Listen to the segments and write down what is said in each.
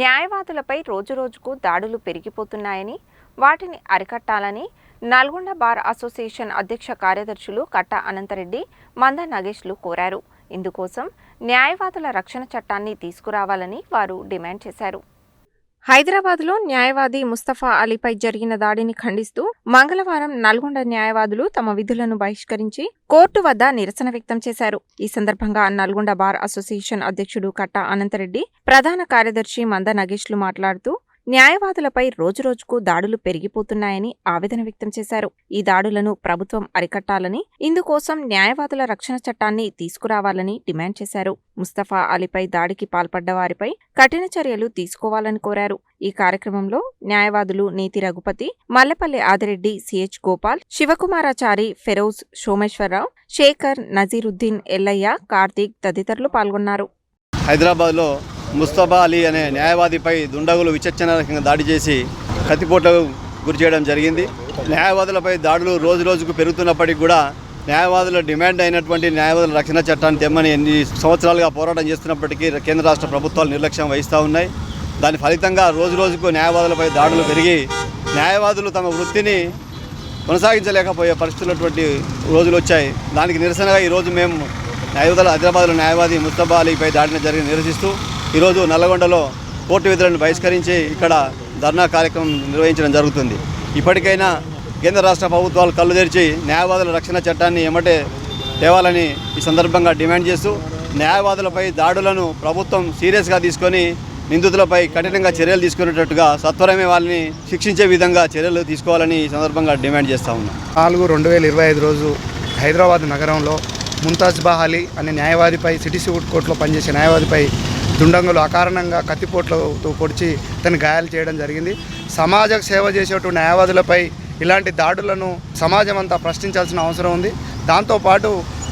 న్యాయవాదులపై రోజురోజుకు దాడులు పెరిగిపోతున్నాయని వాటిని అరికట్టాలని నల్గొండ బార్ అసోసియేషన్ అధ్యక్ష కార్యదర్శులు కట్ట అనంతరెడ్డి మంద నగేష్లు కోరారు. ఇందుకోసం న్యాయవాదుల రక్షణ చట్టాన్ని తీసుకురావాలని వారు డిమాండ్ చేశారు. హైదరాబాద్లో న్యాయవాది ముస్తఫా అలీపై జరిగిన దాడిని ఖండిస్తూ మంగళవారం నల్గొండ న్యాయవాదులు తమ విధులను బహిష్కరించి కోర్టు వద్ద నిరసన వ్యక్తం చేశారు. ఈ సందర్భంగా నల్గొండ బార్ అసోసియేషన్ అధ్యక్షుడు కట్ట అనంతరెడ్డి ప్రధాన కార్యదర్శి మంద నగేష్లు మాట్లాడుతూ న్యాయవాదులపై రోజురోజుకు దాడులు పెరిగిపోతున్నాయని ఆవేదన వ్యక్తం చేశారు. ఈ దాడులను ప్రభుత్వం అరికట్టాలని ఇందుకోసం న్యాయవాదుల రక్షణ చట్టాన్ని తీసుకురావాలని డిమాండ్ చేశారు. ముస్తఫా అలీపై దాడికి పాల్పడ్డ వారిపై కఠిన చర్యలు తీసుకోవాలని కోరారు. ఈ కార్యక్రమంలో న్యాయవాదులు నీతి రఘుపతి మల్లెపల్లి ఆదిరెడ్డి సిహెచ్ గోపాల్ శివకుమారాచారి ఫెరోజ్ సోమేశ్వరరావు శేఖర్ నజీరుద్దీన్ ఎల్లయ్య కార్తీక్ తదితరులు పాల్గొన్నారు. హైదరాబాద్లో ముస్తఫా అలీ అనే న్యాయవాదిపై దుండగులు విచక్షణరకంగా దాడి చేసి కత్తిపోట్లకు గురి చేయడం జరిగింది. న్యాయవాదులపై దాడులు రోజు రోజుకు పెరుగుతున్నప్పటికీ కూడా న్యాయవాదుల డిమాండ్ అయినటువంటి న్యాయవాదుల రక్షణ చట్టాన్ని తెమ్మని ఎన్ని సంవత్సరాలుగా పోరాటం చేస్తున్నప్పటికీ కేంద్ర రాష్ట్ర ప్రభుత్వాలు నిర్లక్ష్యం వహిస్తూ ఉన్నాయి. దాని ఫలితంగా రోజు రోజుకు న్యాయవాదులపై దాడులు పెరిగి న్యాయవాదులు తమ వృత్తిని కొనసాగించలేకపోయే పరిస్థితులటువంటి రోజులు వచ్చాయి. దానికి నిరసనగా ఈరోజు మేము న్యాయవాదుల హైదరాబాద్లో న్యాయవాది ముస్తఫా అలీపై దాడిని జరిగి నిరసిస్తూ ఈరోజు నల్లగొండలో కోర్టు విధులను బహిష్కరించి ఇక్కడ ధర్నా కార్యక్రమం నిర్వహించడం జరుగుతుంది. ఇప్పటికైనా కేంద్ర రాష్ట్ర ప్రభుత్వాలు కళ్ళు తెరిచి న్యాయవాదుల రక్షణ చట్టాన్ని ఎమ్మటే తేవాలని ఈ సందర్భంగా డిమాండ్ చేస్తూ న్యాయవాదులపై దాడులను ప్రభుత్వం సీరియస్గా తీసుకొని నిందితులపై కఠినంగా చర్యలు తీసుకునేటట్టుగా సత్వరమే వాళ్ళని శిక్షించే విధంగా చర్యలు తీసుకోవాలని ఈ సందర్భంగా డిమాండ్ చేస్తా ఉన్నాం. నాలుగు రెండు వేల ఇరవై ఐదు రోజు హైదరాబాద్ నగరంలో ముంతాజ్ బహాలి అనే న్యాయవాదిపై సిటీ సివిల్ కోర్టులో పనిచేసే న్యాయవాదిపై దుండంగులు అకారణంగా కత్తిపోట్లతో పొడిచి తను గాయాలు చేయడం జరిగింది. సమాజ సేవ చేసేటువంటి న్యాయవాదులపై ఇలాంటి దాడులను సమాజం అంతా ప్రశ్నించాల్సిన అవసరం ఉంది. దాంతోపాటు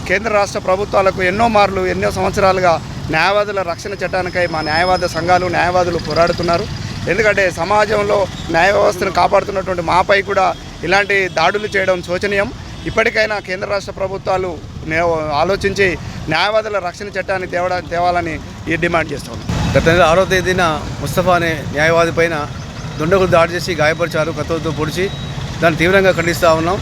కేంద్ర రాష్ట్ర ప్రభుత్వాలకు ఎన్నో మార్లు ఎన్నో సంవత్సరాలుగా న్యాయవాదుల రక్షణ చట్టానికై మా న్యాయవాద సంఘాలు న్యాయవాదులు పోరాడుతున్నారు. ఎందుకంటే సమాజంలో న్యాయ వ్యవస్థను కాపాడుతున్నటువంటి మాపై కూడా ఇలాంటి దాడులు చేయడం శోచనీయం. ఇప్పటికైనా కేంద్ర రాష్ట్ర ప్రభుత్వాలు నే- ఆలోచించి న్యాయవాదుల రక్షణ చట్టాన్ని తేవడా తేవాలని ఈ డిమాండ్ చేస్తున్నాం గత నెల ఆరో తేదీన ముస్తఫా అనే న్యాయవాది పైన దుండగులు దాడి చేసి గాయపరిచారు కత్తులతో పొడిచి దాన్ని తీవ్రంగా ఖండిస్తూ ఉన్నాం.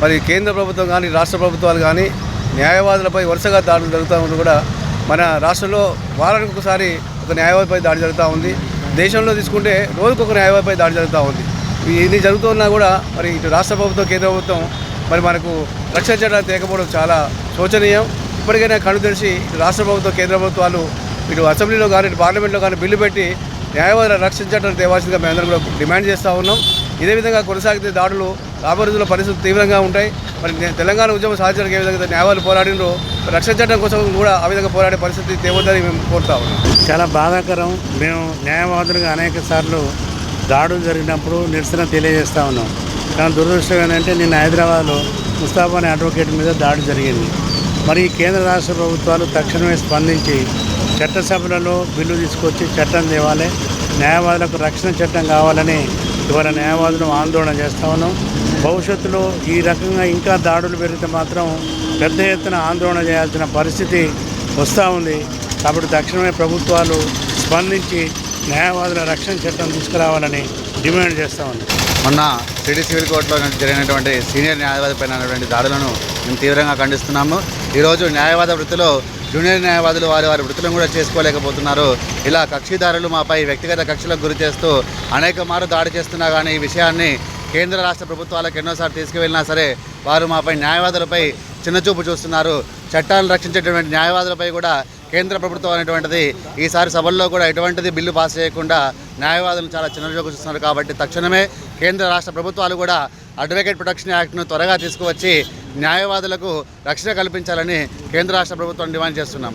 మరి కేంద్ర ప్రభుత్వం కానీ రాష్ట్ర ప్రభుత్వాలు కానీ న్యాయవాదులపై వరుసగా దాడులు జరుగుతూ ఉంది కూడా మన రాష్ట్రంలో వారానికి ఒకసారి ఒక న్యాయవాదిపై దాడి జరుగుతూ ఉంది. దేశంలో తీసుకుంటే రోజుకొక ఒక న్యాయవాదిపై దాడి జరుగుతూ ఉంది. ఇది జరుగుతున్నా కూడా మరి ఇటు రాష్ట్ర ప్రభుత్వం కేంద్ర ప్రభుత్వం మరి మనకు రక్షణ చట్టాలు తేకపోవడం చాలా శోచనీయం. ఇప్పటికైనా కళ్ళు తెరిచి ఇటు రాష్ట్ర ప్రభుత్వం కేంద్ర ప్రభుత్వాలు ఇటు అసెంబ్లీలో కానీ ఇటు పార్లమెంట్లో కానీ బిల్లు పెట్టి న్యాయవాద రక్షణ చట్టాలు తేవాల్సిందిగా మేమందరం కూడా డిమాండ్ చేస్తూ ఉన్నాం. ఇదే విధంగా కొనసాగితే దాడులు రాబోయే పరిస్థితులు తీవ్రంగా ఉంటాయి. మరి తెలంగాణ ఉద్యమం సాధించడానికి ఏ విధంగా న్యాయవాదులు పోరాడినో రక్షణ చట్టం కోసం కూడా ఆ విధంగా పోరాడే పరిస్థితి తేవద్దని మేము కోరుతా ఉన్నాం. చాలా బాధాకరం. మేము న్యాయవాదులుగా అనేక సార్లు దాడులు జరిగినప్పుడు నిరసన తెలియజేస్తూ ఉన్నాం. కానీ దురదృష్టం ఏంటంటే నిన్న హైదరాబాద్లో ముస్తాఫా అనే అడ్వకేట్ మీద దాడి జరిగింది. మరి కేంద్ర రాష్ట్ర ప్రభుత్వాలు తక్షణమే స్పందించి చట్టసభలలో బిల్లు తీసుకొచ్చి చట్టం తేవాలి న్యాయవాదులకు రక్షణ చట్టం కావాలని ఇవాళ న్యాయవాదులు ఆందోళన చేస్తూ ఉన్నాం. భవిష్యత్తులో ఈ రకంగా ఇంకా దాడులు పెరిగితే మాత్రం పెద్ద ఎత్తున ఆందోళన చేయాల్సిన పరిస్థితి వస్తూ ఉంది. కాబట్టి తక్షణమే ప్రభుత్వాలు స్పందించి న్యాయవాదుల రక్షణ చట్టం తీసుకురావాలని డిమాండ్ చేస్తా ఉన్నాం. మొన్న సిటీ సివిల్ కోర్టులో జరిగినటువంటి సీనియర్ న్యాయవాది పైన దాడులను మేము తీవ్రంగా ఖండిస్తున్నాము. ఈరోజు న్యాయవాద వృత్తిలో జూనియర్ న్యాయవాదులు వారి వారి వృత్తులను కూడా చేసుకోలేకపోతున్నారు. ఇలా కక్షిదారులు మాపై వ్యక్తిగత కక్షలకు గురి చేస్తూ అనేక మారు దాడి చేస్తున్నా కానీ ఈ విషయాన్ని కేంద్ర రాష్ట్ర ప్రభుత్వాలకు ఎన్నోసార్లు తీసుకువెళ్ళినా సరే వారు మాపై న్యాయవాదులపై చిన్నచూపు చూస్తున్నారు. చట్టాలను రక్షించేటువంటి న్యాయవాదులపై కూడా కేంద్ర ప్రభుత్వం అనేటువంటిది ఈసారి సభల్లో కూడా ఎటువంటిది బిల్లు పాస్ చేయకుండా న్యాయవాదులను చాలా చిన్నచూపు చూస్తున్నారు కాబట్టి తక్షణమే కేంద్ర రాష్ట్ర ప్రభుత్వాలు కూడా అడ్వకేట్ ప్రొటెక్షన్ యాక్ట్ను త్వరగా తీసుకువచ్చి న్యాయవాదులకు రక్షణ కల్పించాలని కేంద్ర రాష్ట్ర ప్రభుత్వం డిమాండ్ చేస్తున్నాం.